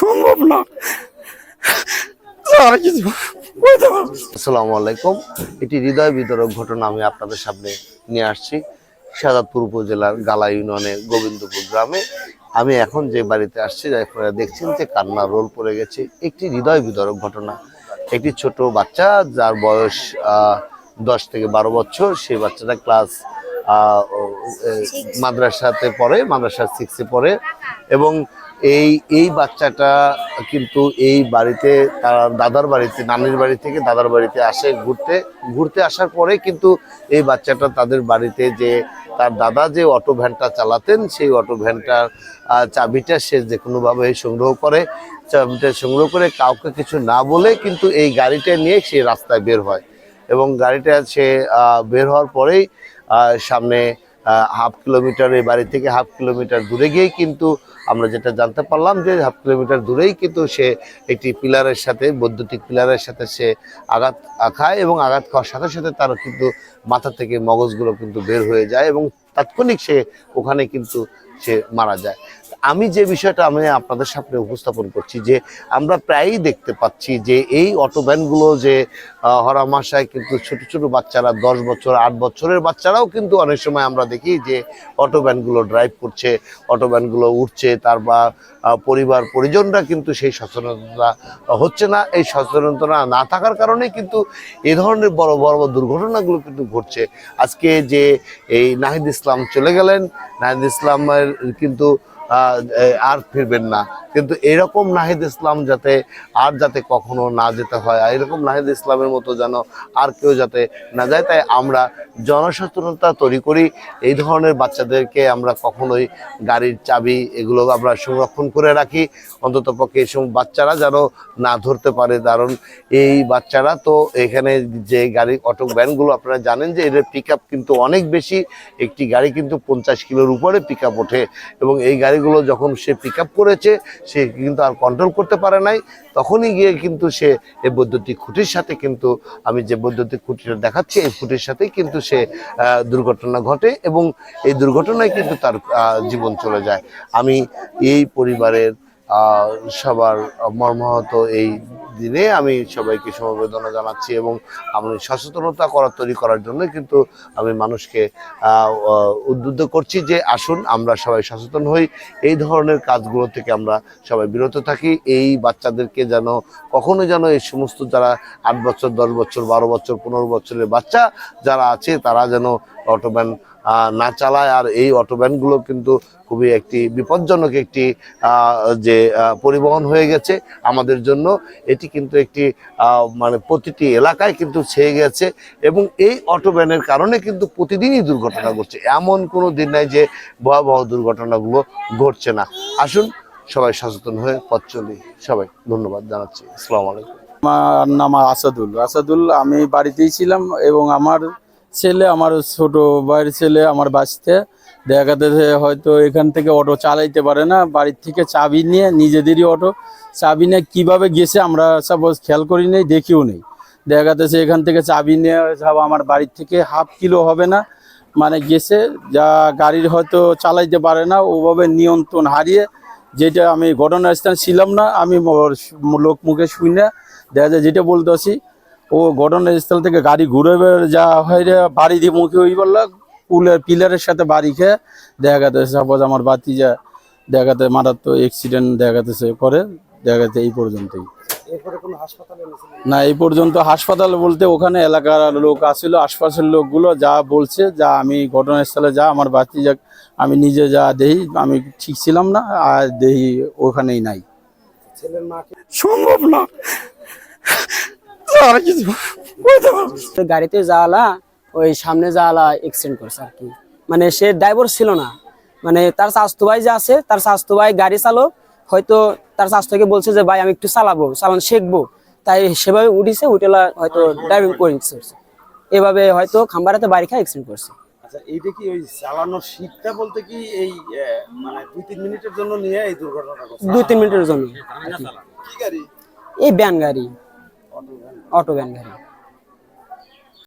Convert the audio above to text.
সম্ভব না। আসসালামু আলাইকুম। এটি হৃদয় বিতরক ঘটনা আমি আপনাদের সামনে নিয়ে আসছি। শাহাদপুর উপজেলার গালা ইউনিয়নের গোবিন্দপুর গ্রামে। আমি এখন যে বাড়িতে আসছি আপনারা দেখছেন যে কান্নার রোল পড়ে গেছে। একটি হৃদয় বিতরক ঘটনা। একটি ছোট বাচ্চা, যার বয়স দশ থেকে বারো বছর। সেই বাচ্চাটা ক্লাস মাদ্রাসাতে পড়ে, মাদ্রাসা সিক্সে পড়ে এবং এই এই বাচ্চাটা কিন্তু এই বাড়িতে তার দাদার বাড়িতে, নানির বাড়ি থেকে দাদার বাড়িতে আসে ঘুরতে। ঘুরতে আসার পরে কিন্তু এই বাচ্চাটা তাদের বাড়িতে যে তার দাদা যে অটো ভ্যানটা চালাতেন, সেই অটো ভ্যানটার চাবিটা সে যে কোনোভাবে সংগ্রহ করে, চাবিটা সংগ্রহ করে কাউকে কিছু না বলে কিন্তু এই গাড়িটা নিয়ে সে রাস্তায় বের হয়। এবং গাড়িটা সে বের হওয়ার পরেই সামনে হাফ কিলোমিটার এই বাড়ি থেকে হাফ কিলোমিটার দূরে গিয়েই কিন্তু আমরা যেটা জানতে পারলাম যে হাফ কিলোমিটার দূরেই কিন্তু সে একটি পিলারের সাথে, বৈদ্যুতিক পিলারের সাথে সে আঘাত খায় এবং আঘাত খাওয়ার সাথে সাথে তার কিন্তু মাথা থেকে মগজগুলো কিন্তু বের হয়ে যায় এবং তাৎক্ষণিক সে ওখানে কিন্তু সে মারা যায়। আমি যে বিষয়টা আমি আপনাদের সামনে উপস্থাপন করছি যে আমরা প্রায়ই দেখতে পাচ্ছি যে এই অটো ভ্যানগুলো যে হরামাশায় কিন্তু ছোট ছোট বাচ্চারা, দশ বছর, আট বছরের বাচ্চারাও কিন্তু অনেক সময় আমরা দেখি যে অটো ভ্যানগুলো ড্রাইভ করছে অটো ভ্যানগুলো উঠছে তার বা পরিবার, পরিজনরা কিন্তু সেই সচেতনতা হচ্ছে না। এই সচেতনতা না থাকার কারণে কিন্তু এ ধরনের বড় বড় দুর্ঘটনাগুলো কিন্তু ঘটছে। আজকে যে এই নাহিদ ইসলাম চলে গেলেন, নাহিদ ইসলামের কিন্তু আর ফিরবেন না। কিন্তু এরকম নাহিদ ইসলাম যাতে আর যাতে কখনো না যেতে হয়, আর এরকম নাহিদ ইসলামের মতো যেন আর কেউ যাতে না যায়, তাই আমরা জনসচেতনতা তৈরি করি। এই ধরনের বাচ্চাদেরকে আমরা কখনোই গাড়ির চাবি এগুলো আমরা সংরক্ষণ করে রাখি। অন্তত পক্ষে এসব বাচ্চারা যেন না ধরতে পারে। কারণ এই বাচ্চারা তো এখানে যে গাড়ি, অটো ভ্যানগুলো আপনারা জানেন যে এদের পিক কিন্তু অনেক বেশি। একটি গাড়ি কিন্তু পঞ্চাশ কিলোর উপরে পিক ওঠে এবং এই গাড়িগুলো যখন সে পিক করেছে, সে কিন্তু আর কন্ট্রোল করতে পারে নাই। তখনই গিয়ে কিন্তু সে এই বৈদ্যুতিক খুঁটির সাথে কিন্তু আমি যে বৈদ্যুতিক খুঁটিটা দেখাচ্ছি, এই খুঁটির সাথেই কিন্তু সে দুর্ঘটনা ঘটে এবং এই দুর্ঘটনায় কিন্তু তার জীবন চলে যায়। আমি এই পরিবারের সবার মর্মাহত এই দিনে আমি সবাইকে সমবেদনা জানাচ্ছি এবং আমি সচেতনতা করা তৈরি করার জন্য কিন্তু আমি মানুষকে উদ্বুদ্ধ করছি যে আসুন আমরা সবাই সচেতন হই। এই ধরনের কাজগুলো থেকে আমরা সবাই বিরত থাকি। এই বাচ্চাদেরকে যেন, কখনো যেন এই সমস্ত যারা আট বছর, দশ বছর, বারো বছর, পনেরো বছরের বাচ্চা যারা আছে তারা যেন অটোব্যান না চালায়। আর এই অটোব্যানগুলো কিন্তু খুবই একটি বিপজ্জনক একটি যে পরিবহন হয়ে গেছে আমাদের জন্য। এটি কিন্তু একটি মানে প্রতিটি এলাকায় কিন্তু ছেয়ে গেছে এবং এই অটোব্যানের কারণে কিন্তু প্রতিদিনই দুর্ঘটনা ঘটছে। এমন কোনো দিন নাই যে ভয়াবহ দুর্ঘটনাগুলো ঘটছে না। আসুন, সবাই সচেতন হয়ে পথ চলি। সবাই ধন্যবাদ জানাচ্ছি। আসসালামু আলাইকুম। আমার নাম আসাদুল। আসাদুল, আমি বাড়িতেই ছিলাম এবং আমার ছেলে, আমার ছোট ভাইয়ের ছেলে, আমার বাঁচতে দেখা যাচ্ছে হয়তো এখান থেকে অটো চালাইতে পারে না, বাড়ির থেকে চাবি নিয়ে নিজেদেরই অটো। চাবি নিয়ে কীভাবে গেছে আমরা সাপোজ খেয়াল করি নেই, দেখিও নেই। দেখা যাচ্ছে এখান থেকে চাবি নিয়ে সব আমার বাড়ির থেকে হাফ কিলো হবে না। মানে গেছে, যা গাড়ির হয়তো চালাইতে পারে না, ওভাবে নিয়ন্ত্রণ হারিয়ে যেটা আমি ঘটনাস্থান ছিলাম না, আমি লোক মুখে শুই না। দেখা যায় যেটা বলতেছি ও ঘটনাস্থল থেকে গাড়ি ঘুরে বের যা হয় রে বাড়ি দিয়ে মুখে ওই বলল পুলের পিলারের সাথে বাড়ি খেয়ে দেখা গেছে সাপোজ আমার বাতি যা দেখা যাচ্ছে মারাত্মক অ্যাক্সিডেন্ট দেখা যাচ্ছে করে দেখা যাচ্ছে এই পর্যন্তই। না এই পর্যন্ত হাসপাতাল বলতে ওখানে এলাকার লোক আসছিল আশপাশের লোকগুলো যা বলছে যা আমি ঘটনাস্থলে যা আমার বাতি যা আমি নিজে যা দেখি আমি ঠিক ছিলাম না আর দেখি ওখানেই নাই। সম্ভব না। আর কিছু। তো। গাড়িতে যাওয়ালা ওই সামনে যাওয়ালা এক্সিডেন্ট করছে আর কি। মানে সে ড্রাইভার ছিল না। মানে তার স্বাস্থ্য ভাই যে আছে তার স্বাস্থ্য ভাই গাড়ি চালক হয়তো তার স্বাস্থ্যকে বলছে যে ভাই আমি একটু চালাবো চালান শিখব। তাই সেভাবে উঠিছে উঠেলা হয়তো ড্রাইভিং করে দিচ্ছে এভাবে হয়তো খাম্বারাতে বাড়ি খায় এক্সিডেন্ট করছে। আচ্ছা এইটা কি ওই চালানোর শিখটা বলতে কি এই মানে দুই তিন মিনিটের জন্য নিয়ে এই দুর্ঘটনাটা দুই তিন মিনিটের জন্য। এই ভ্যান গাড়ি। অটো ভ্যান গাড়ি।